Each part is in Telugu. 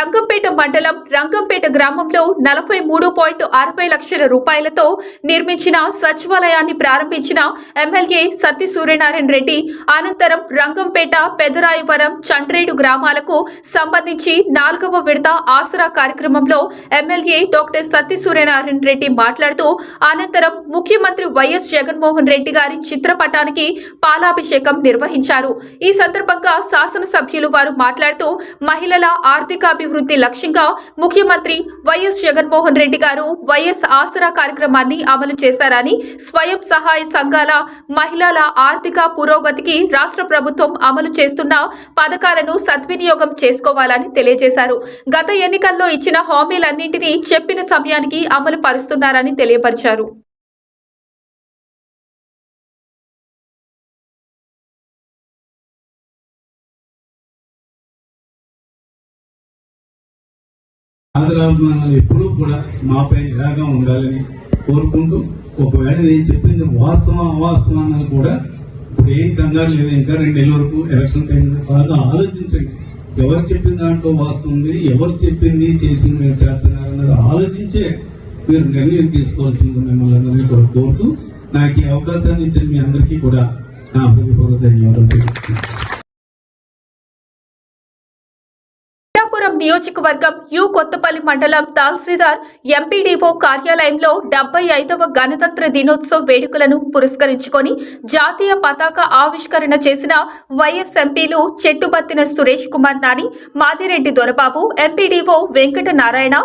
Rangampeta మండలం రంగంపేట గ్రామంలో నలభై మూడు పాయింట్ అరవై లక్షల రూపాయలతో నిర్మించిన సచివాలయాన్ని ప్రారంభించిన ఎమ్మెల్యే సత్తి సూర్యనారాయణ రెడ్డి అనంతరం రంగంపేట పెదరాయవరం చండ్రేడు గ్రామాలకు సంబంధించి నాలుగవ విడత ఆసరా కార్యక్రమంలో ఎమ్మెల్యే డాక్టర్ సత్తి సూర్యనారాయణ రెడ్డి మాట్లాడుతూ అనంతరం ముఖ్యమంత్రి వైఎస్ జగన్మోహన్ రెడ్డి గారి చిత్రపటానికి పాలాభిషేకం నిర్వహించారు. ఈ సందర్భంగా శాసనసభ్యులు వారు మాట్లాడుతూ మహిళల ఆర్థికాభివృద్ధి లక్ష్యంగా ముఖ్యమంత్రి వైఎస్ జగన్మోహన్ రెడ్డి గారు వైఎస్ ఆసరా కార్యక్రమాన్ని అమలు చేశారని స్వయం సహాయ సంఘాల మహిళల ఆర్థిక పురోగతికి రాష్ట్ర ప్రభుత్వం అమలు చేస్తున్న పథకాలను సద్వినియోగం చేసుకోవాలని తెలియజేశారు. గత ఎన్నికల్లో ఇచ్చిన హామీలన్నింటినీ చెప్పిన సమయానికి అమలు పరుస్తున్నారని తెలియపరిచారు. ఆదరాభిమానాలు ఎప్పుడూ కూడా మాపై ఇలాగా ఉండాలని కోరుకుంటూ ఒకవేళ నేను చెప్పింది వాస్తవం అవాస్తవాన్ని అన్నది కూడా ఇప్పుడు ఏం కంగారు లేదు. ఇంకా రెండు నెలల వరకు ఎలక్షన్ టైం ఉంది. బాగా ఆలోచించండి. ఎవరు చెప్పిన దాంట్లో వాస్తుంది ఎవరు చెప్పింది చేసింది చేస్తున్నారు అన్నది ఆలోచించే మీరు నిర్ణయం తీసుకోవాల్సింది మిమ్మల్ని అందరినీ కూడా కోరుతూ నాకు ఈ అవకాశాన్ని ఇచ్చిన మీ అందరికీ కూడా నా హృదయపూర్వక ధన్యవాదాలు. నియోజకవర్గం యు కొత్తపల్లి మండలం తహసీల్దార్ ఎంపీడీఓ కార్యాలయంలో డెబ్బై ఐదవ గణతంత్ర దినోత్సవ వేడుకలను పురస్కరించుకొని జాతీయ పతాక ఆవిష్కరణ చేసిన వైఎస్ ఎంపీలు Chettubathina Suresh Kumar Nani Madireddy Dorababu MPDO Venkata Narayana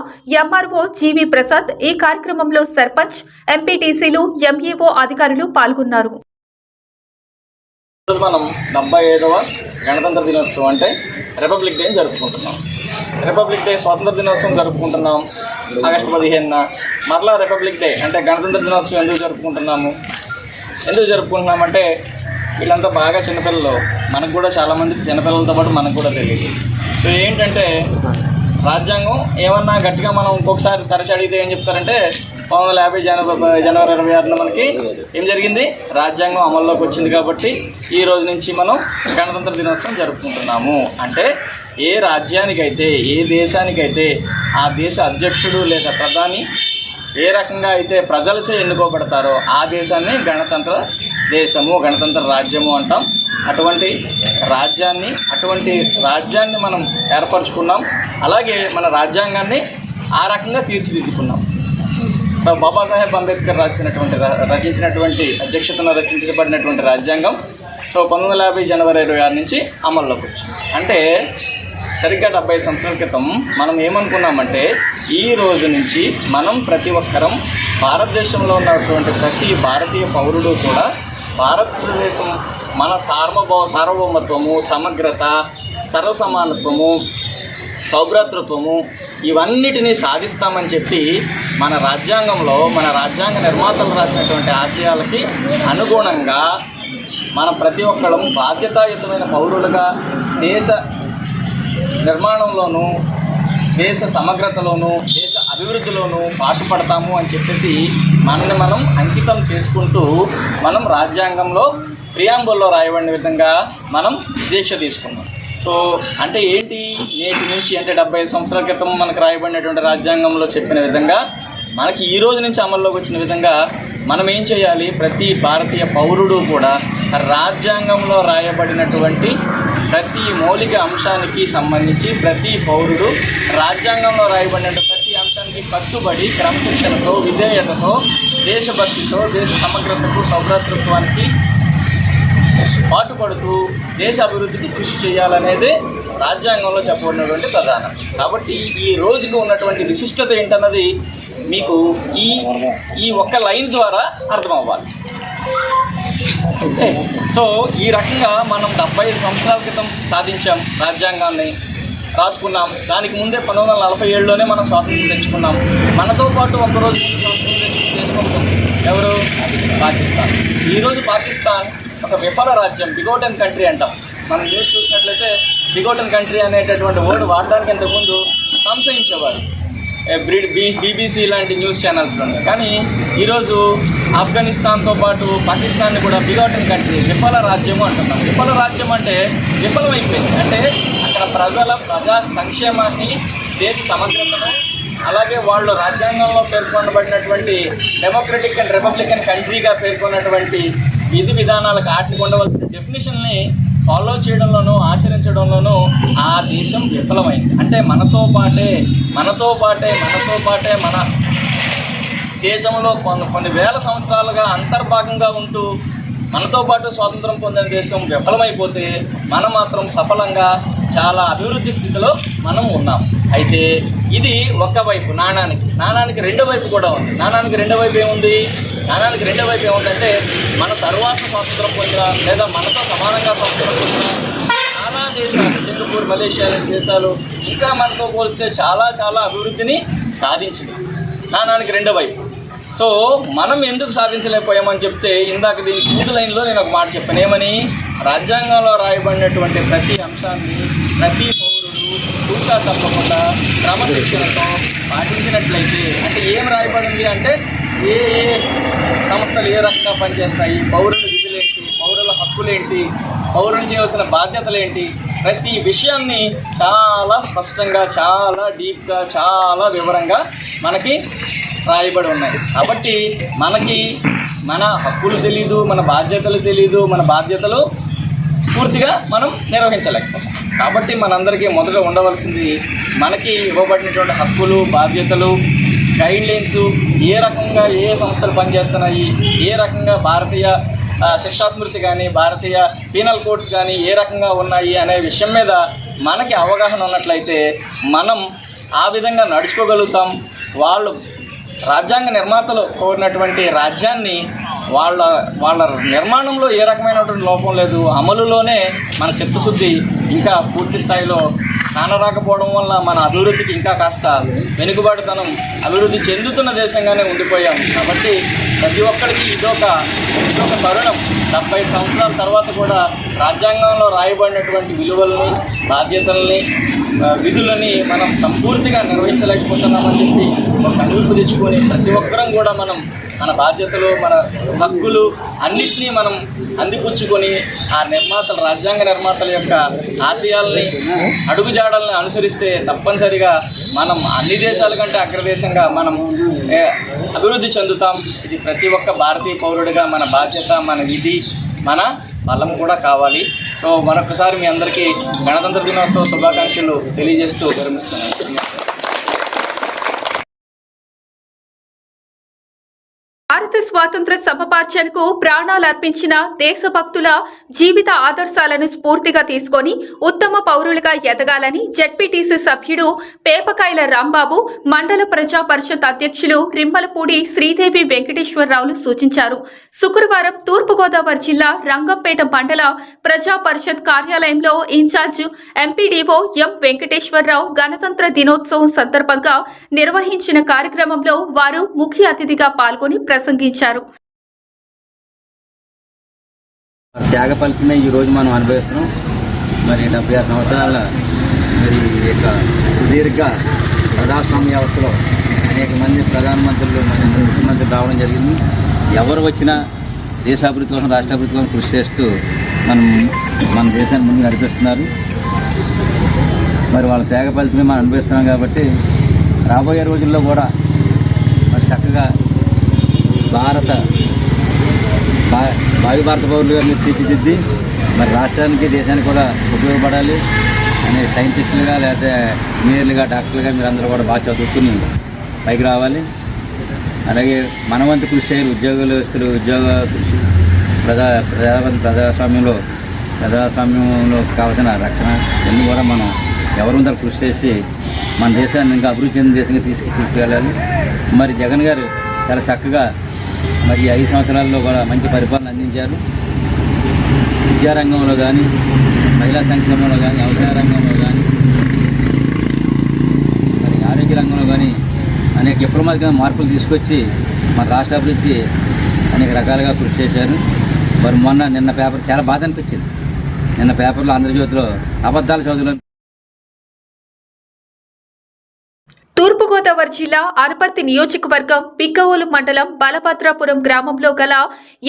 MRO GV Prasad ఈ కార్యక్రమంలో సర్పంచ్ ఎంపీటీసీలు ఎంఈఓ అధికారులు పాల్గొన్నారు. మనం డెబ్బై గణతంత్ర దినోత్సవం అంటే రిపబ్లిక్ డే జరుపుకుంటున్నాం. రిపబ్లిక్ డే స్వాతంత్ర దినోత్సవం జరుపుకుంటున్నాం. ఆగస్టు పదిహేనున. మరలా రిపబ్లిక్ డే అంటే గణతంత్ర దినోత్సవం ఎందుకు జరుపుకుంటున్నాము? ఎందుకు జరుపుకుంటున్నామంటే వీళ్ళంతా బాగా చిన్నపిల్లలు. మనకు కూడా చాలామంది చిన్నపిల్లలతో పాటు మనకు కూడా తెలియదు. సో ఏంటంటే రాజ్యాంగం ఏమన్నా గట్టిగా మనం ఇంకొకసారి తరచి అడిగితే ఏం చెప్తారంటే పంతొమ్మిది వందల యాభై జనవరి జనవరి ఇరవై ఆరున మనకి ఏం జరిగింది? రాజ్యాంగం అమల్లోకి వచ్చింది కాబట్టి ఈ రోజు నుంచి మనం గణతంత్ర దినోత్సవం జరుపుకుంటున్నాము. అంటే ఏ రాజ్యానికైతే ఏ దేశానికైతే ఆ దేశ అధ్యక్షుడు లేదా ప్రధాని ఏ రకంగా అయితే ప్రజలచే ఎన్నుకోబడతారో ఆ దేశాన్ని గణతంత్ర దేశము గణతంత్ర రాజ్యము అంటాం. అటువంటి రాజ్యాన్ని అటువంటి రాజ్యాన్ని మనం ఏర్పరచుకున్నాం. అలాగే మన రాజ్యాంగాన్ని ఆ రకంగా తీర్చిదిద్దుకున్నాం. సో బాబాసాహెబ్ అంబేద్కర్ రాసినటువంటి ర- రచించినటువంటి అధ్యక్షతన రచించబడినటువంటి రాజ్యాంగం సో పంతొమ్మిది వందల యాభై జనవరి ఇరవై ఆరు నుంచి అమల్లోకి వచ్చింది. అంటే సరిగ్గా డెబ్బై సంవత్సరాల క్రితం మనం ఏమనుకున్నామంటే ఈ రోజు నుంచి మనం ప్రతి ఒక్కరం భారతదేశంలో ఉన్నటువంటి ప్రతి భారతీయ పౌరుడు కూడా భారతదేశం మన సార్వభౌ సార్వభౌమత్వము సమగ్రత సర్వసమానత్వము సౌభ్రాతృత్వము ఇవన్నిటినీ సాధిస్తామని చెప్పి మన రాజ్యాంగంలో మన రాజ్యాంగ నిర్మాతలు రాసినటువంటి ఆశయాలకి అనుగుణంగా మన ప్రతి ఒక్కళ్ళం బాధ్యతాయుతమైన పౌరులుగా దేశ నిర్మాణంలోనూ దేశ సమగ్రతలోనూ దేశ అభివృద్ధిలోనూ పాటుపడతాము అని చెప్పేసి మనల్ని మనం అంకితం చేసుకుంటూ మనం రాజ్యాంగంలో ప్రియాంబుల్లో రాయబడిన విధంగా మనం దీక్ష తీసుకున్నాం. సో అంటే ఏంటి నేటి నుంచి అంటే డెబ్బై ఐదు సంవత్సరాల క్రితం మనకు రాయబడినటువంటి రాజ్యాంగంలో చెప్పిన విధంగా మనకి ఈ రోజు నుంచి అమల్లోకి వచ్చిన విధంగా మనం ఏం చేయాలి? ప్రతి భారతీయ పౌరుడు కూడా రాజ్యాంగంలో రాయబడినటువంటి ప్రతి మౌలిక అంశానికి సంబంధించి ప్రతి పౌరుడు రాజ్యాంగంలో రాయబడినటువంటి ప్రతి కట్టుబడి క్రమశిక్షణతో విధేయతతో దేశభక్తితో దేశ సమగ్రతకు సౌభ్రతృత్వానికి పాటుపడుతూ దేశ అభివృద్ధికి కృషి చేయాలనేదే రాజ్యాంగంలో చెప్పబడినటువంటి ప్రధానం. కాబట్టి ఈ రోజుకు ఉన్నటువంటి విశిష్టత ఏంటన్నది మీకు ఈ ఈ ఒక్క లైన్ ద్వారా అర్థమవ్వాలి. ఓకే సో ఈ రకంగా మనం డెబ్బై ఐదు సంవత్సరాల క్రితం సాధించాం రాజ్యాంగాన్ని. రాసుకున్నాం దానికి ముందే పంతొమ్మిది వందల నలభై ఏడులోనే మనం స్వాతంత్రం తెచ్చుకున్నాం. మనతో పాటు ఒకరోజు చేసుకుంటుంది ఎవరు? పాకిస్తాన్. ఈరోజు పాకిస్తాన్ ఒక విఫల రాజ్యం బిగోటన్ కంట్రీ అంటాం. మనం న్యూస్ చూసినట్లయితే బిగోటన్ కంట్రీ అనేటటువంటి వర్డ్ వాడడానికి ఇంతకుముందు సంశయించేవారు. బ్రిడ్ బీ బీబీసీ లాంటి న్యూస్ ఛానల్స్లోనే కానీ ఈరోజు ఆఫ్ఘనిస్తాన్తో పాటు పాకిస్తాన్ని కూడా బిగాటన్ కంట్రీ విఫల రాజ్యము అంటున్నాం. విఫల రాజ్యం అంటే విఫలమైపోయింది. అంటే ఇక్కడ ప్రజల ప్రజా సంక్షేమాన్ని దేశ సమగ్రతను అలాగే వాళ్ళు రాజ్యాంగంలో పేర్కొనబడినటువంటి డెమోక్రటిక్ అండ్ రిపబ్లికన్ కంట్రీగా పేర్కొన్నటువంటి విధి విధానాలకు ఆటలు ఉండవలసిన డెఫినేషన్ని ఫాలో చేయడంలోనూ ఆచరించడంలోనూ ఆ దేశం విఫలమైంది. అంటే మనతో పాటే మనతో పాటే మనతో పాటే మన దేశంలో కొన్ని కొన్ని వేల సంవత్సరాలుగా అంతర్భాగంగా ఉంటూ మనతో పాటు స్వాతంత్రం పొందిన దేశం విఫలమైపోతే మనం మాత్రం సఫలంగా చాలా అభివృద్ధి స్థితిలో మనం ఉన్నాం. అయితే ఇది ఒక వైపు నాణానికి. నాణానికి రెండో వైపు కూడా ఉంది. నాణానికి రెండో వైపు ఏముంది? నాణానికి రెండో వైపు ఏముందంటే మన తరువాత స్వాతంత్రం పొందిన లేదా మనతో సమానంగా స్వాతంత్రం పొందిన చాలా దేశాలు సింగపూర్ మలేషియా లాంటి దేశాలు ఇంకా మనతో పోలిస్తే చాలా చాలా అభివృద్ధిని సాధించింది. నాణానికి రెండో వైపు. సో మనం ఎందుకు సాధించలేకపోయామని చెప్తే ఇందాక దీని మూడు లైన్లో నేను ఒక మాట చెప్పాను. ఏమని? రాజ్యాంగంలో రాయబడినటువంటి ప్రతి అంశాన్ని ప్రతి పౌరుడు కూర్చా తప్పకుండా క్రమశిక్షణతో పాటించినట్లయితే అంటే ఏం రాయబడింది అంటే ఏ ఏ సంస్థలు ఏ రకంగా పనిచేస్తాయి పౌరుల విధులేంటి పౌరుల హక్కులేంటి పౌరులు చేయవలసిన బాధ్యతలేంటి ప్రతి విషయాన్ని చాలా స్పష్టంగా చాలా డీప్గా చాలా వివరంగా మనకి రాయబడి ఉన్నాయి. కాబట్టి మనకి మన హక్కులు తెలీదు మన బాధ్యతలు తెలీదు మన బాధ్యతలు పూర్తిగా మనం నిర్వహించలేకపోతాం. కాబట్టి మనందరికీ మొదట ఉండవలసింది మనకి ఇవ్వబడినటువంటి హక్కులు బాధ్యతలు గైడ్లైన్స్ ఏ రకంగా ఏ సంస్థలు పనిచేస్తున్నాయి ఏ రకంగా భారతీయ శిక్షాస్మృతి శిక్షా స్మృతి కానీ భారతీయ పీనల్ కోడ్స్ కానీ ఏ రకంగా ఉన్నాయి అనే విషయం మీద మనకి అవగాహన ఉన్నట్లయితే మనం ఆ విధంగా నడుచుకోగలుగుతాం. వాళ్ళు రాజ్యాంగ నిర్మాతలు కోరినటువంటి రాజ్యాన్ని వాళ్ళ వాళ్ళ నిర్మాణంలో ఏ రకమైనటువంటి లోపం లేదు. అమలులోనే మన చిత్తశుద్ధి ఇంకా పూర్తి స్థాయిలో కానరాకపోవడం వల్ల మన అభివృద్ధికి ఇంకా కాస్త వెనుకబాటుతనం అభివృద్ధి చెందుతున్న దేశంగానే ఉండిపోయాం. కాబట్టి ప్రతి ఒక్కరికి ఇదొక ఇదొక తరుణం. డెబ్బై సంవత్సరాల తర్వాత కూడా రాజ్యాంగంలో రాయబడినటువంటి విలువల్ని బాధ్యతల్ని విధులని మనం సంపూర్తిగా నిర్వహించలేకపోతున్నామని చెప్పి ఒక కనువిప్పు తెచ్చుకొని ప్రతి ఒక్కరం కూడా మనం మన బాధ్యతలు మన హక్కులు అన్నిటినీ మనం అందిపుచ్చుకొని ఆ నిర్మాతల రాజ్యాంగ నిర్మాతల యొక్క ఆశయాల్ని అడుగుజాడల్ని అనుసరిస్తే తప్పనిసరిగా మనం అన్ని దేశాల కంటే అగ్రదేశంగా మనం అభివృద్ధి చెందుతాం. ఇది ప్రతి ఒక్క భారతీయ పౌరుడిగా మన బాధ్యత మన విధి మన బలం కూడా కావాలి. సో మరొకసారి మీ అందరికీ గణతంత్ర దినోత్సవ శుభాకాంక్షలు తెలియజేస్తూ విరమిస్తున్నాను. భారత స్వాతంత్ర సమపార్చనకు ప్రాణాలు అర్పించిన దేశభక్తుల జీవిత ఆదర్శాలను స్ఫూర్తిగా తీసుకొని ఉత్తమ పౌరులుగా ఎదగాలని జడ్పీటీసీ సభ్యుడు పేపకాయల రాంబాబు మండల ప్రజా పరిషత్ అధ్యక్షులు రింబలపూడి శ్రీదేవి వెంకటేశ్వరరావులు సూచించారు. శుక్రవారం తూర్పుగోదావరి జిల్లా రంగంపేట మండల ప్రజా పరిషత్ కార్యాలయంలో ఇన్ఛార్జ్ ఎంపీడీఓ ఎం వెంకటేశ్వరరావు గణతంత్ర దినోత్సవం సందర్భంగా నిర్వహించిన కార్యక్రమంలో వారు ముఖ్య అతిథిగా పాల్గొని ప్రసంగించారు త్యాగ ఫలితమే ఈరోజు మనం అనుభవిస్తున్నాం. మరి డెబ్బై ఆరు సంవత్సరాల మరి ఈ యొక్క సుదీర్ఘ ప్రజాస్వామ్య వ్యవస్థలో అనేక మంది ప్రధానమంత్రులు మన ముఖ్యమంత్రులు రావడం జరిగింది. ఎవరు వచ్చినా దేశాభివృద్ధి కోసం రాష్ట్రాభివృద్ధి కోసం కృషి చేస్తూ మనం మన దేశాన్ని ముందు నడిపిస్తున్నారు. మరి వాళ్ళ త్యాగ ఫలితమే మనం అనుభవిస్తున్నాం కాబట్టి రాబోయే రోజుల్లో కూడా మరి చక్కగా భారత భా- భావి భారత పౌరులుగా మీరు తీర్చిదిద్ది మరి రాష్ట్రానికి దేశానికి కూడా ఉపయోగపడాలి అనే సైంటిస్టులుగా లేకపోతే ఇంజనీర్లుగా డాక్టర్లుగా మీరు అందరూ కూడా బాగా చదువుకుని పైకి రావాలి. అలాగే మనవంతు కృషి చేయాలి. ఉద్యోగస్తులు ఉద్యోగ కృషి. ప్రజా ప్రజాపతి ప్రజాస్వామ్యంలో ప్రజాస్వామ్యంలో కావాల్సిన రక్షణ ఇవన్నీ కూడా మనం ఎవరు ముందర కృషి చేసి మన దేశాన్ని ఇంకా అభివృద్ధి చెందిన దేశంగా తీసుకు తీసుకువెళ్ళాలి మరి జగన్ గారు చాలా చక్కగా మరి ఐదు సంవత్సరాల్లో కూడా మంచి పరిపాలన అందించారు. విద్యారంగంలో కానీ మహిళా సంక్షేమంలో కానీ వ్యవసాయ రంగంలో కానీ మరి ఆరోగ్య రంగంలో కానీ అనేక విప్లవాత్మక మార్పులు తీసుకొచ్చి మన రాష్ట్ర అభివృద్ధి అనేక రకాలుగా కృషి చేశారు. మరి మొన్న నిన్న పేపర్ చాలా బాధ అనిపించింది. నిన్న పేపర్లో ఆంధ్రజ్యోతిలో అబద్ధాల చదువులను తూర్పుగోదావరి జిల్లా అనపర్తి నియోజకవర్గం పిక్కవోలు మండలం బలభద్రాపురం గ్రామంలో గల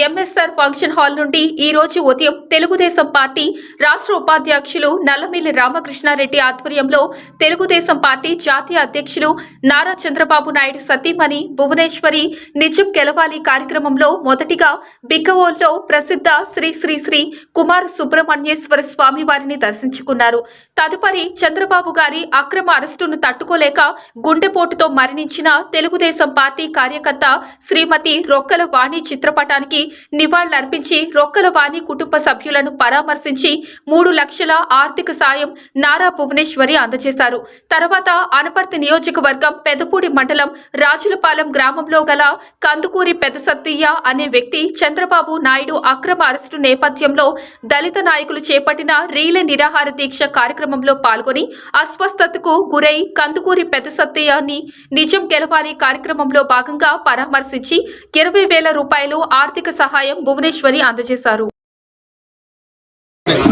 ఎంఎస్ఆర్ ఫంక్షన్ హాల్ నుండి ఈ రోజు ఉదయం తెలుగుదేశం పార్టీ రాష్ట్ర ఉపాధ్యక్షులు నల్లమిల్లి రామకృష్ణారెడ్డి ఆధ్వర్యంలో తెలుగుదేశం పార్టీ జాతీయ అధ్యక్షులు నారా చంద్రబాబు నాయుడు సతీమణి భువనేశ్వరి నిజం గెలవాలి కార్యక్రమంలో మొదటిగా బిగ్గవోల్లో ప్రసిద్ధ శ్రీ శ్రీ శ్రీ కుమార్ సుబ్రహ్మణ్యేశ్వర స్వామి వారిని దర్శించుకున్నారు. తదుపరి చంద్రబాబు గారి అక్రమ అరెస్టును తట్టుకోలేక గుండెపోటుతో మరణించిన తెలుగుదేశం పార్టీ కార్యకర్త శ్రీమతి రొక్కల వాణి చిత్రపటానికి నివాళులర్పించి రొక్కల వాణి కుటుంబ సభ్యులను పరామర్శించి మూడు లక్షల ఆర్థిక సాయం నారా భువనేశ్వరి అందజేశారు. తర్వాత అనపర్తి నియోజకవర్గం పెదపూడి మండలం రాజులపాలెం గ్రామంలో గల కందుకూరి పెద్ద సత్తయ్య అనే వ్యక్తి చంద్రబాబు నాయుడు అక్రమ అరెస్టు నేపథ్యంలో దళిత నాయకులు చేపట్టిన రీలే నిరాహార దీక్ష కార్యక్రమంలో పాల్గొని అస్వస్థతకు గురై కందుకూరి పెద్ద సత్తయ్యని నిజం గెలవాలి కార్యక్రమంలో భాగంగా పరామర్శించి ఇరవై వేల రూపాయలు ఆర్థిక సహాయం భువనేశ్వరి అందజేశారు.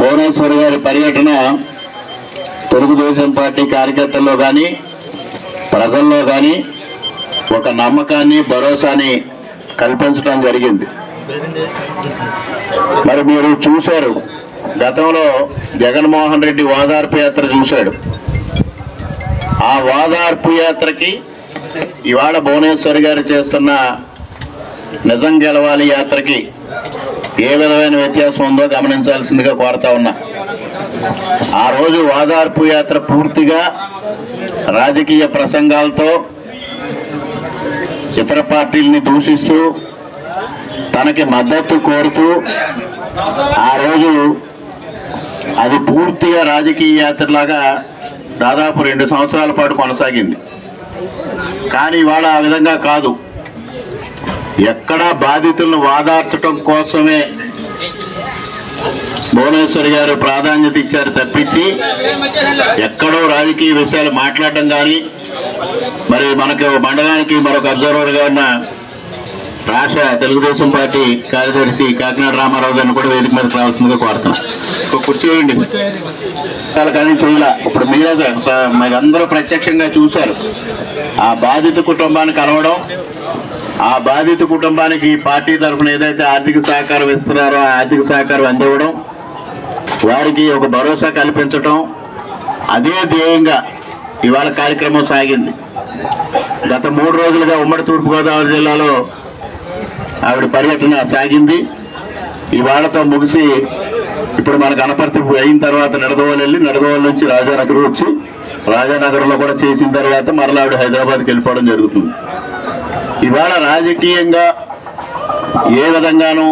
భువనేశ్వర్ గారి పర్యటన తెలుగుదేశం పార్టీ కార్యకర్తల్లో కానీ ప్రజల్లో కానీ ఒక నమ్మకాన్ని భరోసాని కల్పించడం జరిగింది. మరి మీరు చూశారు గతంలో జగన్మోహన్ రెడ్డి ఓదార్పు యాత్ర చూశాడు. ఆ వాదార్పు యాత్రకి ఇవాళ భువనేశ్వర్ గారు చేస్తున్న నిజం గెలవాలి యాత్రకి ఏ విధమైన వ్యత్యాసం ఉందో గమనించాల్సిందిగా కోరుతా ఉన్నా. ఆ రోజు వాదార్పు యాత్ర పూర్తిగా రాజకీయ ప్రసంగాలతో ఇతర పార్టీల్ని దూషిస్తూ తనకి మద్దతు కోరుతూ ఆ రోజు అది పూర్తిగా రాజకీయ యాత్రలాగా దాదాపు రెండు సంవత్సరాల పాటు కొనసాగింది. కానీ ఇవాళ ఆ విధంగా కాదు. ఎక్కడా బాధితులను వాదార్చడం కోసమే భువనేశ్వరి గారు ప్రాధాన్యత ఇచ్చారు తప్పించి ఎక్కడో రాజకీయ విషయాలు మాట్లాడడం కానీ మరి మనకు మండలానికి మరొక అబ్జర్వర్గా ఉన్న రాష్ట్ర తెలుగుదేశం పార్టీ కార్యదర్శి కాకినాడ రామారావు గారిని కూడా వేదిక మీదకి రావాల్సిందిగా కోరుతాం ఒక కుర్చీ వేయండి. కానీ చేయాల ఇప్పుడు మీరే మీరు అందరూ ప్రత్యక్షంగా చూశారు. ఆ బాధిత కుటుంబాన్ని కలవడం ఆ బాధిత కుటుంబానికి పార్టీ తరఫున ఏదైతే ఆర్థిక సహకారం ఇస్తున్నారో ఆ ఆర్థిక సహకారం అందివ్వడం వారికి ఒక భరోసా కల్పించటం అదే ధ్యేయంగా ఇవాళ కార్యక్రమం సాగింది. గత మూడు రోజులుగా ఉమ్మడి తూర్పుగోదావరి జిల్లాలో ఆవిడ పర్యటన సాగింది. ఇవాళతో ముగిసి ఇప్పుడు మనకు అనపర్తి అయిన తర్వాత నిడదవోలు వెళ్ళి నిడదవోలు నుంచి రాజానగర్ వచ్చి రాజానగర్లో కూడా చేసిన తర్వాత మరలా ఆవిడ హైదరాబాద్కి వెళ్ళిపోవడం జరుగుతుంది. ఇవాళ రాజకీయంగా ఏ విధంగానూ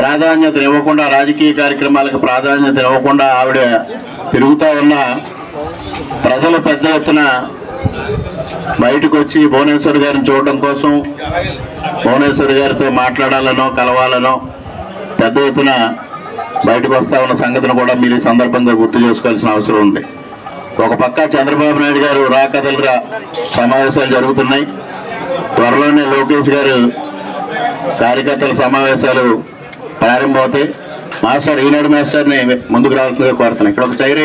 ప్రాధాన్యత ఇవ్వకుండా రాజకీయ కార్యక్రమాలకు ప్రాధాన్యత ఇవ్వకుండా ఆవిడ తిరుగుతూ ఉన్న ప్రజలు పెద్ద ఎత్తున బయటకు వచ్చి భువనేశ్వర్ గారిని చూడడం కోసం భువనేశ్వర్ గారితో మాట్లాడాలనో కలవాలనో పెద్ద ఎత్తున బయటకు వస్తా ఉన్న సంగతిని కూడా మీరు ఈ సందర్భంగా గుర్తు చేసుకోవాల్సిన అవసరం ఉంది. ఒక పక్క చంద్రబాబు నాయుడు గారు రా కథలుగా సమావేశాలు జరుగుతున్నాయి. త్వరలోనే లోకేష్ గారు కార్యకర్తల సమావేశాలు ప్రారంభమవుతాయి. మాస్టర్ ఈనాడు మాస్టర్ని ముందుకు రావాల్సిందిగా కోరుతున్నాను. ఇక్కడ ఒక చైర్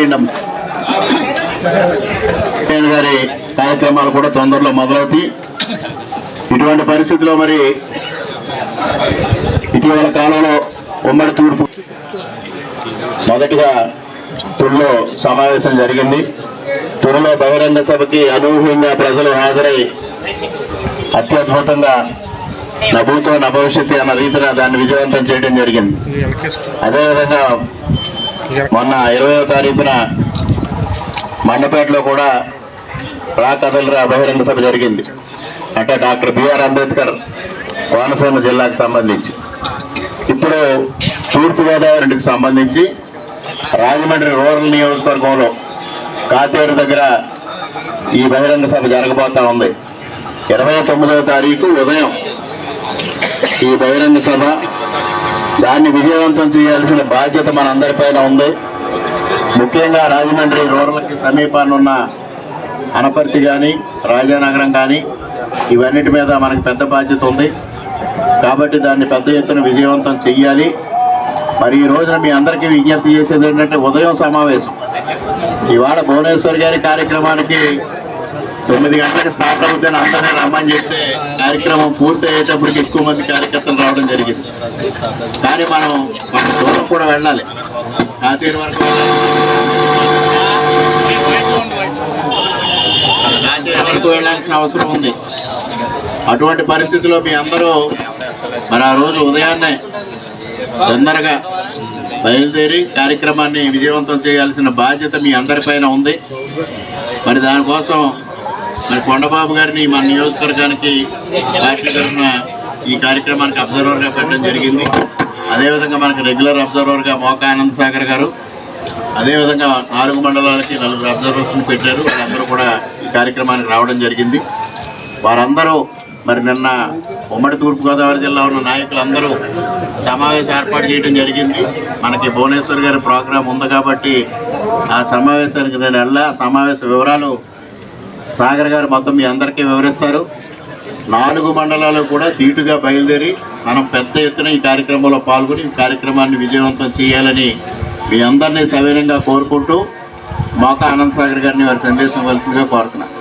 వేయండి గారి కార్యక్రమాలు కూడా తొందరలో మొదలవుతాయి. ఇటువంటి పరిస్థితిలో మరి ఇటీవల కాలంలో ఉమ్మడి తూర్పు మొదటిగా తుల్లో సమావేశం జరిగింది. తుల్లో బహిరంగ సభకి అనూహ్యంగా ప్రజలు హాజరై అత్యద్భుతంగా నభూతో నభవిష్యత్తు అన్న రీతిన దాన్ని విజయవంతం చేయడం జరిగింది. అదేవిధంగా మొన్న ఇరవయో తారీఖున మండపేటలో కూడా రా కథలరా బహిరంగ సభ జరిగింది. అంటే డాక్టర్ బిఆర్ అంబేద్కర్ కోనసీమ జిల్లాకు సంబంధించి. ఇప్పుడు తూర్పుగోదావరికి సంబంధించి రాజమండ్రి రూరల్ నియోజకవర్గంలో కాతేరు దగ్గర ఈ బహిరంగ సభ జరగబోతా ఉంది. ఇరవై తొమ్మిదవ తారీఖు ఉదయం ఈ బహిరంగ సభ దాన్ని విజయవంతం చేయాల్సిన బాధ్యత మనందరిపైన ఉంది. ముఖ్యంగా రాజమండ్రి రూరల్కి సమీపాన్ని ఉన్న అనపర్తి కానీ రాజానగరం కానీ ఇవన్నిటి మీద మనకి పెద్ద బాధ్యత ఉంది. కాబట్టి దాన్ని పెద్ద ఎత్తున విజయవంతం చెయ్యాలి. మరి ఈ రోజున మీ అందరికీ విజ్ఞప్తి చేసేది ఏంటంటే ఉదయం సమావేశం. ఇవాళ భువనేశ్వర్ గారి కార్యక్రమానికి తొమ్మిది గంటలకు స్టార్ట్ అవుతుందని అందరినీ రమ్మని చెప్తే కార్యక్రమం పూర్తి అయ్యేటప్పటికి ఎక్కువ మంది కార్యకర్తలు రావడం జరిగింది. కానీ మనం మన దూరం కూడా వెళ్ళాలి. కాతీరు వరకు ముందుకు వెళ్ళాల్సిన అవసరం ఉంది. అటువంటి పరిస్థితిలో మీ అందరూ మరి ఆ రోజు ఉదయాన్నే తొందరగా బయలుదేరి కార్యక్రమాన్ని విజయవంతం చేయాల్సిన బాధ్యత మీ అందరిపైన ఉంది. మరి దానికోసం మరి కొండబాబు గారిని మన నియోజకవర్గానికి పార్టీ తరఫున ఈ కార్యక్రమానికి అబ్జర్వర్గా పెట్టడం జరిగింది. అదేవిధంగా మనకి రెగ్యులర్ అబ్జర్వర్గా మోకా ఆనంద్ సాగర్ గారు అదేవిధంగా నాలుగు మండలాలకి నలుగురు అబ్జర్వర్స్ని పెట్టారు. వాళ్ళందరూ కూడా కార్యక్రమానికి రావడం జరిగింది. వారందరూ మరి నిన్న ఉమ్మడి తూర్పుగోదావరి జిల్లా ఉన్న నాయకులందరూ సమావేశం ఏర్పాటు చేయడం జరిగింది. మనకి భువనేశ్వర్ గారి ప్రోగ్రాం ఉంది కాబట్టి ఆ సమావేశానికి నేను వెళ్ళా. సమావేశ వివరాలు సాగర్ గారు మొత్తం మీ అందరికీ వివరిస్తారు. నాలుగు మండలాలు కూడా తీటుగా బయలుదేరి మనం పెద్ద ఎత్తున ఈ కార్యక్రమంలో పాల్గొని ఈ కార్యక్రమాన్ని విజయవంతం చేయాలని మీ అందరినీ సవినంగా కోరుకుంటూ మోకా ఆనంద్ సాగర్ గారిని వారి సందేశం వలసిందిగా కోరుతున్నాను.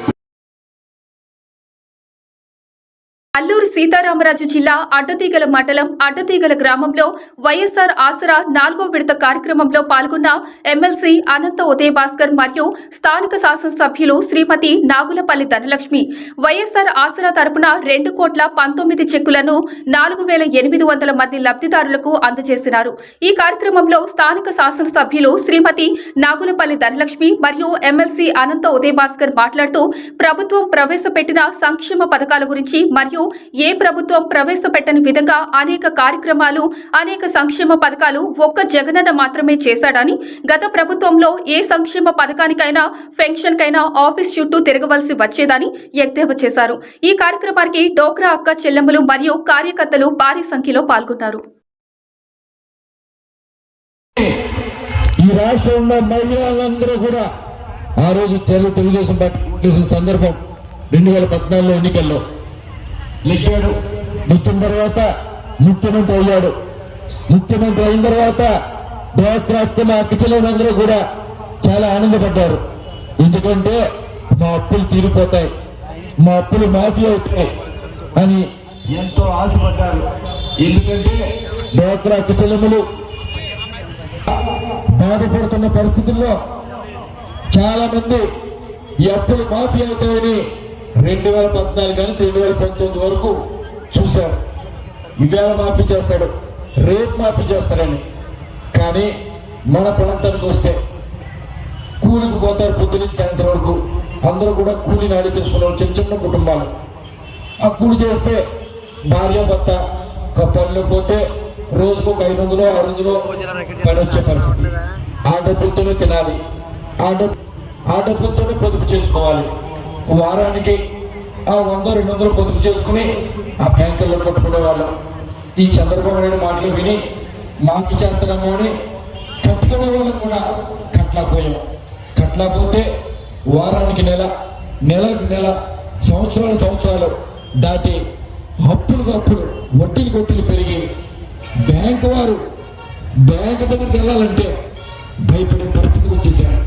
అల్లూరు సీతారామరాజు జిల్లా అడ్డతీగల మండలం అడ్డతీగల గ్రామంలో వైఎస్ఆర్ ఆసరా నాలుగో విడత కార్యక్రమంలో పాల్గొన్న ఎమ్మెల్సీ అనంత ఉదయభాస్కర్ మరియు స్థానిక శాసనసభ్యులు శ్రీమతి నాగులపల్లి ధనలక్ష్మి. వైఎస్ఆర్ ఆసరా తరపున రెండు కోట్ల పంతొమ్మిది చెక్కులను నాలుగు వేల ఎనిమిది వందల మంది లబ్ధిదారులకు అందజేసినారు. ఈ కార్యక్రమంలో స్థానిక శాసనసభ్యులు శ్రీమతి నాగులపల్లి ధనలక్ష్మి మరియు ఎమ్మెల్సీ అనంత ఉదయభాస్కర్ మాట్లాడుతూ ప్రభుత్వం ప్రవేశపెట్టిన సంక్షేమ పథకాల గురించి మరియు ఏ ప్రభుత్వం ప్రవేశపెట్టని విధంగా అనేక కార్యక్రమాలు అనేక సంక్షేమ పథకాలు ఒక్క జగనన్న మాత్రమే చేశాడని గత ప్రభుత్వంలో ఏ సంక్షేమ పథకానికైనా పెన్షన్కైనా ఆఫీస్ చుట్టూ తిరగవలసి వచ్చేదని ఎద్దేవా చేశారు. ఈ కార్యక్రమానికి డోక్రా అక్క చెల్లెమ్మలు మరియు కార్యకర్తలు భారీ సంఖ్యలో పాల్గొన్నారు. ఈ రాష్ట్రంలో మహిళలందరూ కూడా ఆ రోజు తెలుగు తెలుగుదేశం పార్టీ సందర్భం రెండు వేల పద్నాలుగులో ఎన్నికల్లో నెగ్గాడు. నెక్కిన తర్వాత ముఖ్యమంత్రి అయ్యాడు. ముఖ్యమంత్రి అయిన తర్వాత డోక్రాత్మ అక్కచెల్లెలందరూ కూడా చాలా ఆనందపడ్డారు. ఎందుకంటే మా అప్పులు తీరిపోతాయి. మా అప్పులు మాఫీ అవుతాయి అని ఎంతో ఆశపడ్డారు. ఎందుకంటే డోక్రా అక్కచెల్లెములు బాధపడుతున్న పరిస్థితుల్లో చాలా మంది ఈ అప్పులు మాఫీ అవుతాయని రెండు వేల పద్నాలుగు కానీ రెండు వేల పంతొమ్మిది వరకు చూశాడు ఇవాళ మాఫీ చేస్తాడు. రేపు మాఫీ చేస్తాడని కానీ మన ప్రాంతానికి వస్తే కూలికి పోతారు పొద్దు నుంచి సాయంత్రం వరకు. అందరూ కూడా కూలి నాడి తీసుకున్నారు చిన్న చిన్న కుటుంబాలు. ఆ కూలి చేస్తే భార్య భర్త పనులు పోతే రోజుకు ఒక ఐదు వందలు ఆరు వందలు పని వచ్చే పరిస్థితి. ఆ డబ్బులతోనే తినాలి. ఆ డబ్బు ఆ డబ్బులతోనే పొదుపు చేసుకోవాలి. వారానికి ఆ వంద రెండు వందలు పొదుపు చేసుకుని ఆ బ్యాంకుల్లో కట్టుకునేవాళ్ళం ఈ చంద్రబాబు నాయుడు మాటలు విని మాకు చేస్తాము అని కట్టుకునే వాళ్ళం కూడా కట్టలేకపోయాం కట్టలేకపోతే వారానికి నెల నెలకు నెల సంవత్సరాలు సంవత్సరాలు దాటి అప్పులకు అప్పులు వడ్డీలు కొట్టిలు పెరిగి బ్యాంకు వారు బ్యాంకు దగ్గరికి వెళ్ళాలంటే భయపడే పరిస్థితి వచ్చేసారు.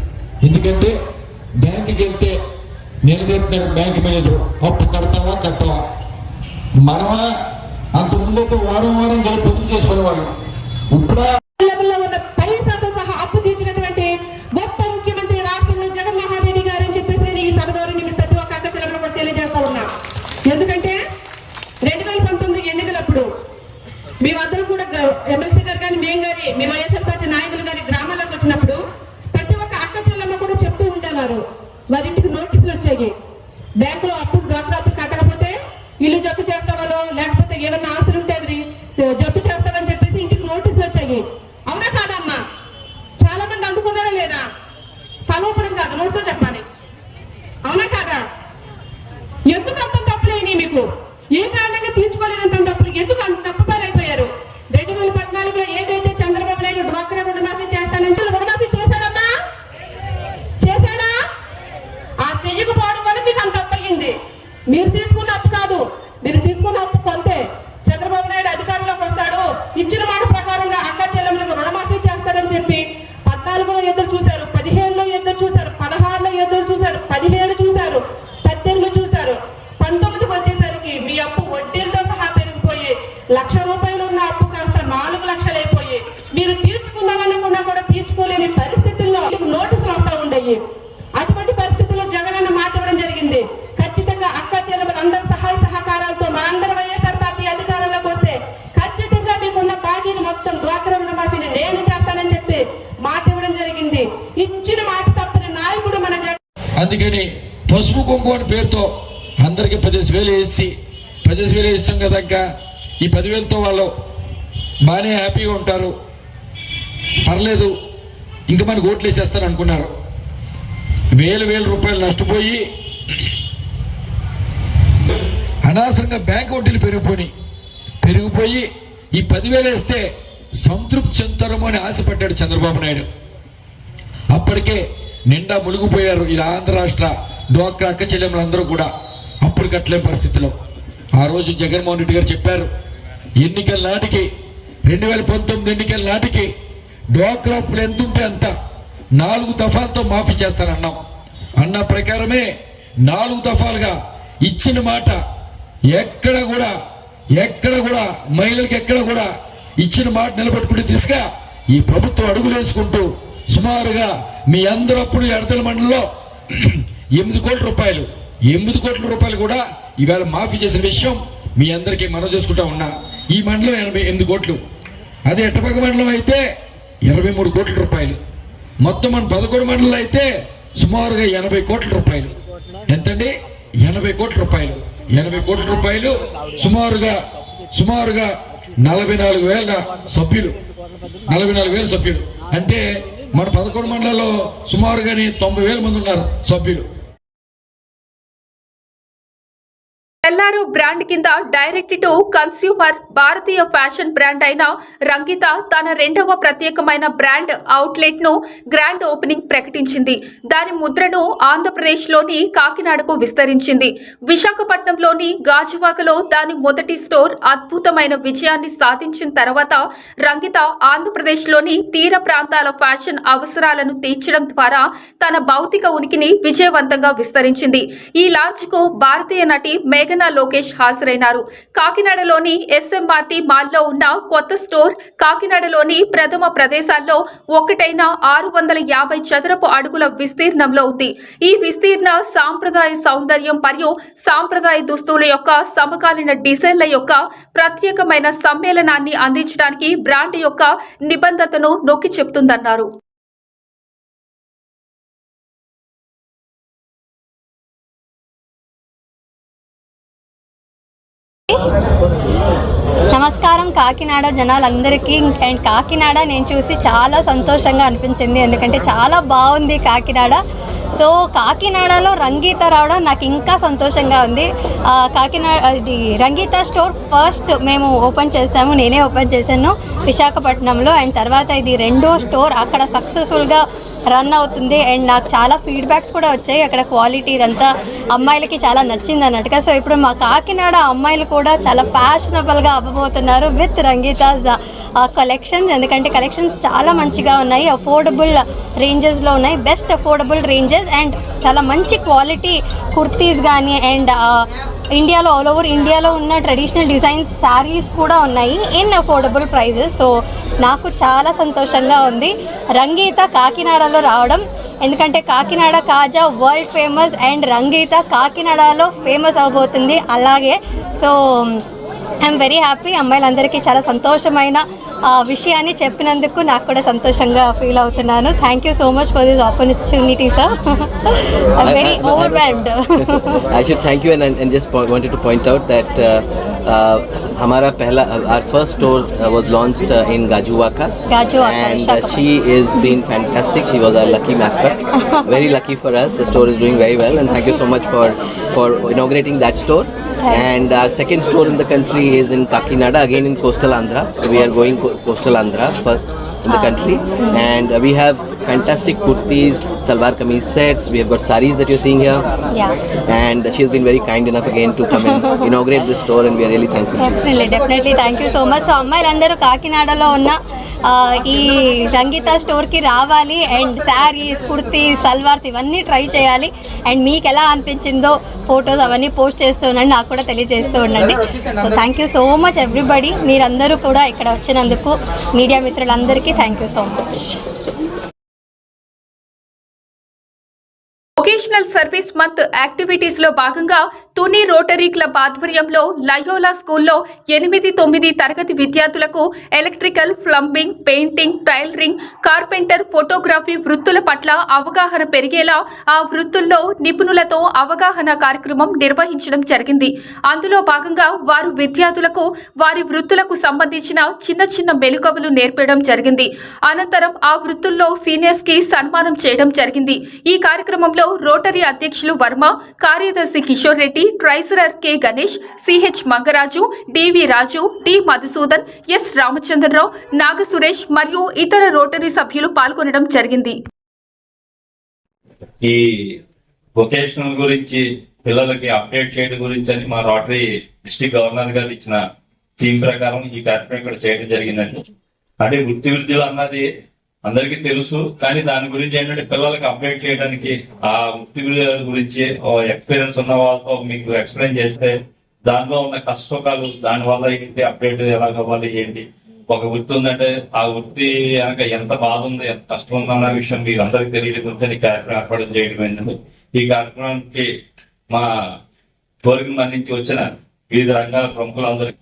ఎందుకంటే బ్యాంకుకి వెళ్తే నిలబెట్టిన బ్యాంక్ మేనేజర్ అప్పు కడతావా కట్టవా? మనమా అంత ముందైతే వారం వారం కలిపి పొదుపు చేసుకునేవాళ్ళం. ఇప్పుడు లెవెల్లో ఉన్న పైసాతో సహా అప్పు తీర్చినటువంటి గొప్ప ముఖ్యమంత్రి రాష్ట్రంలో జగన్మోహన్ రెడ్డి గారు అని చెప్పేసి నేను ఈ సభ ద్వారా ప్రతి ఒక్క అక్క చెల్లెమ్మను కూడా తెలియజేస్తా ఉన్నా. ఎందుకంటే రెండు వేల పంతొమ్మిది ఎన్నికలప్పుడు మేమందరం కూడా ఎమ్మెల్సీ గారు కానీ మేము కానీ మేము వైఎస్ఆర్ పార్టీ నాయకులు కానీ గ్రామాల్లోకి వచ్చినప్పుడు ప్రతి ఒక్క అక్క చెల్లెమ్మ కూడా చెప్తూ ఉండేవారు. వారింటికి నోటీసులు వచ్చాయి. బ్యాంకులో అప్పులు డ్వాక్రా అప్పులు కట్టకపోతే ఇల్లు జప్తు చేస్తావాలో లేకపోతే ఏమన్నా ఆస్తులు ఉంటాయి జప్తు చేస్తామని చెప్పేసి ఇంటికి నోటీసులు వచ్చాయి. అవునా కాదమ్మా? చాలా మంది అందుకున్నారా లేదా? కలోపడం కాదు నోటితో చెప్పాలి. అవునా కాదా? ఎందుకు అంత తప్పులేని మీకు? ఏ కారణంగా తీర్చుకోలేనంత తప్పులు? ఎందుకు అంత తప్పు పాలైపోయారు? రెండు వేల పద్నాలుగులో ఏదైతే చంద్రబాబు నాయుడు డ్వాక్రా రుణమాఫీ చేస్తానని మీరు తీసుకు అందుకని పసుపు కుంకుమ అని పేరుతో అందరికీ పదిహేను వేలు వేసి పదిహేను వేలు వేస్తాం కదా ఈ పదివేలతో వాళ్ళు బాగానే హ్యాపీగా ఉంటారు. పర్లేదు ఇంకా మనకు ఓట్లు వేసేస్తారు అనుకున్నారు. వేలు వేల రూపాయలు నష్టపోయి అనవసరంగా బ్యాంక్ వడ్డీలు పెరిగిపోయి పెరిగిపోయి ఈ పదివేలు వేస్తే సంతృప్తి చెందుతారేమో అని ఆశపడ్డాడు చంద్రబాబు నాయుడు. అప్పటికే నిండా మునిగిపోయారు ఈ ఆంధ్ర రాష్ట్ర డోక్రా అక్క చెల్లెములందరూ కూడా. అప్పుడు కట్టలే పరిస్థితిలో. ఆ రోజు జగన్మోహన్ రెడ్డి గారు చెప్పారు ఎన్నికల నాటికి రెండు వేల పంతొమ్మిది ఎన్నికల నాటికి డోక్రా అప్పులు ఎంత ఉంటే అంత నాలుగు దఫాలతో మాఫీ చేస్తానన్నాం. అన్న ప్రకారమే నాలుగు దఫాలుగా ఇచ్చిన మాట ఎక్కడ కూడా ఎక్కడ కూడా మహిళలకు ఎక్కడ కూడా ఇచ్చిన మాట నిలబెట్టుకునే దిశగా ఈ ప్రభుత్వం అడుగులు వేసుకుంటూ సుమారుగా మీ అందరూ అప్పుడు ఎడతల మండలిలో ఎనిమిది కోట్ల రూపాయలు ఎనిమిది కోట్ల రూపాయలు కూడా ఈవేళ మాఫీ చేసిన విషయం మీ అందరికీ మనం చేసుకుంటా ఉన్నా. ఈ మండలం ఎనభై ఎనిమిది కోట్లు. అదే ఎట్టపక్క మండలం అయితే ఇరవై మూడు కోట్ల రూపాయలు. మొత్తం మన పదకొండు మండలం అయితే సుమారుగా ఎనభై కోట్ల రూపాయలు. ఎంతండి? ఎనభై కోట్ల రూపాయలు. ఎనభై కోట్ల రూపాయలు సుమారుగా సుమారుగా నలభై నాలుగు వేల సభ్యులు. నలభై నాలుగు వేల సభ్యులు. అంటే మన పదకొండు మండలాల్లో సుమారుగానే తొంభై వేల మంది ఉన్నారు సభ్యులు. ఎల్లారో బ్రాండ్ కింద డైరెక్ట్ టు కన్స్యూమర్ భారతీయ ఫ్యాషన్ బ్రాండ్ అయిన రంగిత తన రెండవ ప్రత్యేకమైన బ్రాండ్ అవుట్లెట్ను గ్రాండ్ ఓపెనింగ్ ప్రకటించింది. దాని ముద్రను ఆంధ్రప్రదేశ్లోని కాకినాడకు విస్తరించింది. విశాఖపట్నంలోని గాజువాకలో దాని మొదటి స్టోర్ అద్భుతమైన విజయాన్ని సాధించిన తర్వాత రంగిత ఆంధ్రప్రదేశ్లోని తీర ప్రాంతాల ఫ్యాషన్ అవసరాలను తీర్చడం ద్వారా తన భౌతిక ఉనికిని విజయవంతంగా విస్తరించింది. ఈ లాంచ్కు భారతీయ నటి మేఘ మేఘనా లోకేష్ హాజరైనారు. కాకినాడలోని ఎస్ఎంఆర్టీ మాల్లో ఉన్న కొత్త స్టోర్ కాకినాడలోని ప్రథమ ప్రదేశాల్లో ఒకటైన ఆరు వందల యాభై చదరపు అడుగుల విస్తీర్ణంలో ఉంది. ఈ విస్తీర్ణ సాంప్రదాయ సౌందర్యం మరియు సాంప్రదాయ దుస్తుల యొక్క సమకాలీన డిజైన్ల యొక్క ప్రత్యేకమైన సమ్మేళనాన్ని అందించడానికి బ్రాండ్ యొక్క నిబంధతను నొక్కి చెప్తుందన్నారు. నమస్కారం కాకినాడ జనాలందరికీ. అండ్ కాకినాడ నేను చూసి చాలా సంతోషంగా అనిపించింది. ఎందుకంటే చాలా బాగుంది కాకినాడ. సో కాకినాడలో రంగీత రావడం నాకు ఇంకా సంతోషంగా ఉంది. కాకినాడ ఇది రంగీత స్టోర్ ఫస్ట్ మేము ఓపెన్ చేసాము. నేనే ఓపెన్ చేశాను విశాఖపట్నంలో. అండ్ తర్వాత ఇది రెండో స్టోర్. అక్కడ సక్సెస్ఫుల్గా రన్ అవుతుంది. అండ్ నాకు చాలా ఫీడ్బ్యాక్స్ కూడా వచ్చాయి. అక్కడ క్వాలిటీ ఇదంతా అమ్మాయిలకి చాలా నచ్చింది అన్నట్టుగా. సో ఇప్పుడు మా కాకినాడ అమ్మాయిలు కూడా చాలా ఫ్యాషనబుల్గా అవ్వబోతున్నారు విత్ రంగీతాస్ కలెక్షన్స్. ఎందుకంటే కలెక్షన్స్ చాలా మంచిగా ఉన్నాయి. అఫోర్డబుల్ రేంజెస్లో ఉన్నాయి. బెస్ట్ అఫోర్డబుల్ రేంజెస్ అండ్ చాలా మంచి క్వాలిటీ కుర్తీస్ కానీ అండ్ ఇండియాలో ఆల్ ఓవర్ ఇండియాలో ఉన్న ట్రెడిషనల్ డిజైన్స్ శారీస్ కూడా ఉన్నాయి. In affordable prices. సో నాకు చాలా సంతోషంగా ఉంది. రంగీత కాకినాడలో రావడం ఎందుకంటే Kakinada Kaja world famous and Rangita కాకినాడలో ఫేమస్ అవబోతుంది. అలాగే సో ఐఎమ్ వెరీ హ్యాపీ అమ్మాయిలందరికీ చాలా సంతోషమైన విషయాన్ని చెప్పినందుకు నాకు కూడా సంతోషంగా ఫీల్ అవుతున్నాను thank you so much for this opportunity sir I'm very overwhelmed I should thank you and, and just po- wanted to point out that uh, uh, हमारा पहला our first store uh, was launched uh, in Gajuwaka Gajuwaka, and uh, Visakhapatnam. she is been fantastic she was our lucky mascot very lucky for us the store is doing very well and thank you so much for for inaugurating that store Thank you. And our second store in the country is in Kakinada again in coastal Andhra. So we are going co- coastal Andhra first in the country. And uh, we have fantastic kurtis, salwar kameez sets. We have got saris that you're seeing here. Yeah And she has been very kind enough again to come and inaugurate this store, and we are really thankful. Definitely definitely thank you so much so అమ్మాయిలందరూ కాకినాడలో ఉన్న ఈ రంగిత స్టోర్కి రావాలి. అండ్ శారీస్ కుర్తీ సల్వార్స్ ఇవన్నీ ట్రై చేయాలి. అండ్ మీకు ఎలా అనిపించిందో ఫొటోస్ అవన్నీ పోస్ట్ చేస్తూ ఉండండి. నాకు కూడా తెలియజేస్తూ ఉండండి. So thank you so much everybody మీరందరూ కూడా ఇక్కడ వచ్చినందుకు మీడియా మిత్రులందరికీ thank you so much vocational month యాక్టివిటీస్లో భాగంగా తుని రోటరీ క్లబ్ ఆధ్వర్యంలో లయోలా స్కూల్లో ఎనిమిది తొమ్మిది తరగతి విద్యార్థులకు electrical plumbing painting tailoring carpenter photography వృత్తుల పట్ల అవగాహన పెరిగేలా ఆ వృత్తుల్లో నిపుణులతో అవగాహన కార్యక్రమం నిర్వహించడం జరిగింది. అందులో భాగంగా వారు విద్యార్థులకు వారి వృత్తులకు సంబంధించిన చిన్న చిన్న మెలకువలు నేర్పడం జరిగింది. అనంతరం ఆ వృత్తుల్లో సీనియర్స్కి సన్మానం చేయడం జరిగింది. ఈ కార్యక్రమంలో రోటరీ అధ్యక్షులు వర్మ కార్యదర్శి Kishore Reddy treasurer K Ganesh CH Mangaraju DV Raju D Madhusudan S Ramachandrarao Naga Suresh మరియు ఇతర రోటరీ సభ్యులు పాల్గొనడం జరిగింది. ఈ వొకేషనల్ గురించి పిల్లలకి అప్డేట్ చేయడం గురించి అని మా రోటరీ డిస్ట్రిక్ట్ గవర్నర్ గారు ఇచ్చిన థీమ్ ప్రకారం ఈ కార్యక్రమం ఇక్కడ చేయడం జరిగిందండి. అంటే వృత్తి విద్యలు అన్నది అందరికీ తెలుసు. కానీ దాని గురించి ఏంటంటే పిల్లలకి అప్డేట్ చేయడానికి ఆ వృత్తి గురించి ఎక్స్పీరియన్స్ ఉన్న వాళ్ళతో మీకు ఎక్స్ప్లెయిన్ చేస్తే దానిలో ఉన్న కష్టకాలు దాని వల్ల ఏంటి అప్డేట్ ఎలా కావాలి ఏంటి? ఒక వృత్తి ఉందంటే ఆ వృత్తి వెనక ఎంత బాధ ఉంది ఎంత కష్టం ఉందన్న విషయం మీకు అందరికి తెలియడం గురించి ఈ కార్యక్రమం ఏర్పాటు చేయడం ఏంటంటే ఈ కార్యక్రమానికి మా కోరికను నుంచి వచ్చిన వివిధ రంగాల ప్రముఖులందరికీ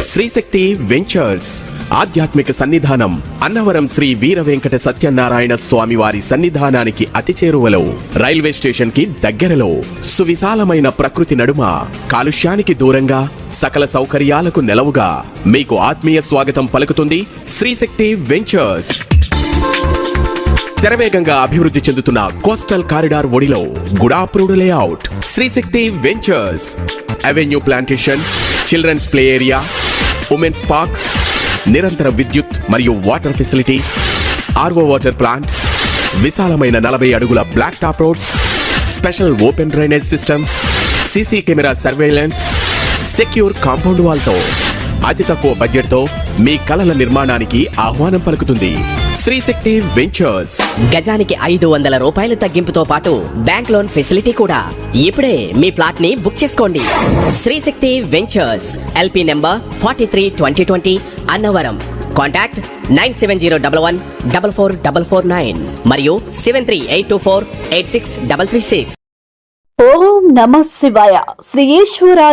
Srishakti ventures. ఆధ్యాత్మిక సన్నిధానం. అన్నవరం శ్రీ వీర వెంకట సత్యనారాయణ స్వామి వారి సన్నిధానానికి అతి చేరువలో రైల్వే స్టేషన్కి దగ్గరలో. సువిశాలమైన ప్రకృతి నడుమ. కాలుష్యానికి దూరంగా సకల సౌకర్యాలకు నెలవుగా. మీకు ఆత్మీయ స్వాగతం పలుకుతుంది శ్రీశక్తి వెంచర్స్. శరవేగంగా అభివృద్ధి చెందుతున్న కోస్టల్ కారిడార్ ఒడిలో గుడాప్రూడ్ layout. Srishakti ventures. Avenue plantation children's play area women's park నిరంతర విద్యుత్ మరియు water facility RO water plant విశాలమైన నలభై అడుగుల black top roads special open drainage system CC camera surveillance secure compound వాల్తో. అతి తక్కువ బడ్జెట్తో మీ కలల నిర్మాణానికి ఆహ్వానం పలుకుతుంది. శ్రీశక్తి వెంచర్స్. గజానికి ఐదు వందల రూపాయలు తగ్గింపుతో పాటు బ్యాంక్ లోన్ ఫెసిలిటీ కూడా. ఇప్పుడే మీ ఫ్లాట్ని బుక్ చేసుకోండి. Srishakti ventures LP number forty three twenty twenty Annavaram. Contact nine seven zero double one double four double four nine మరియు seven three eight two four eight six double three six. ఓం నమ శివాయ. శ్రీ ఈశ్వర